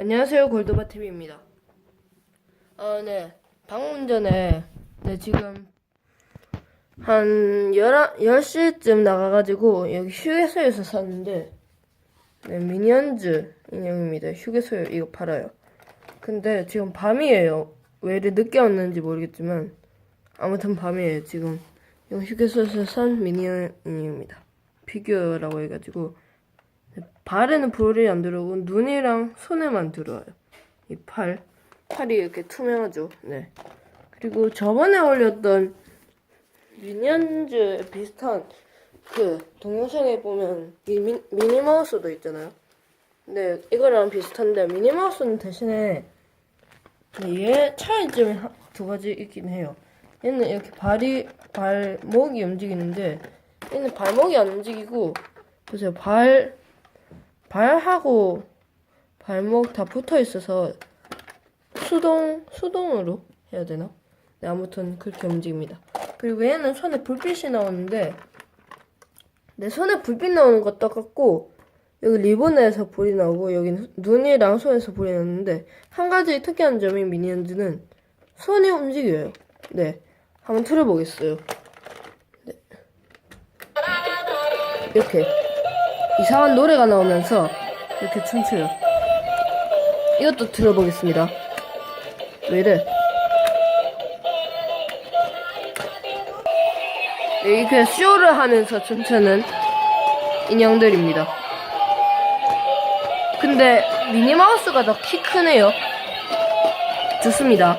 안녕하세요 골드바 TV입니다. 아 네. 방금 전에 네 지금 한 11, 10시쯤 나가가지고 여기 휴게소에서 샀는데 네 미니언즈 인형입니다. 휴게소에 이거 팔아요. 근데 지금 밤이에요. 왜 이리 늦게 왔는지 모르겠지만 아무튼 밤이에요. 지금 이거 휴게소에서 산 미니언 인형입니다. 피규어라고 해가지고 발에는 불이 안 들어오고 눈이랑 손에만 들어와요. 이 팔. 팔이 이렇게 투명하죠. 네. 그리고 저번에 올렸던 미니언즈 비슷한 그 동영상에 보면 이 미, 미니마우스도 있잖아요. 근데 이거랑 비슷한데 미니마우스는 대신에 얘 차이점이 하- 두 가지 있긴 해요. 얘는 이렇게 발이 발목이 움직이는데 얘는 발목이 안 움직이고 보세요 발 발하고 발목 다 붙어 있어서 수동 수동으로 해야 되나? 네, 아무튼 그렇게 움직입니다. 그리고 얘는 손에 불빛이 나오는데 내 손에 불빛 나오는 거 똑같고 여기 리본에서 불이 나오고 여기 눈이랑 손에서 불이 나는데 한 가지 특이한 점이 미니언즈는 손이 움직여요. 네, 한번 틀어보겠어요. 네. 이렇게 이상한 노래가 나오면서 이렇게 춤춰요. 이것도 들어보겠습니다. 왜 이래? 네, 이렇게 쇼를 하면서 춤추는 인형들입니다. 근데 미니마우스가 더 키 크네요. 좋습니다.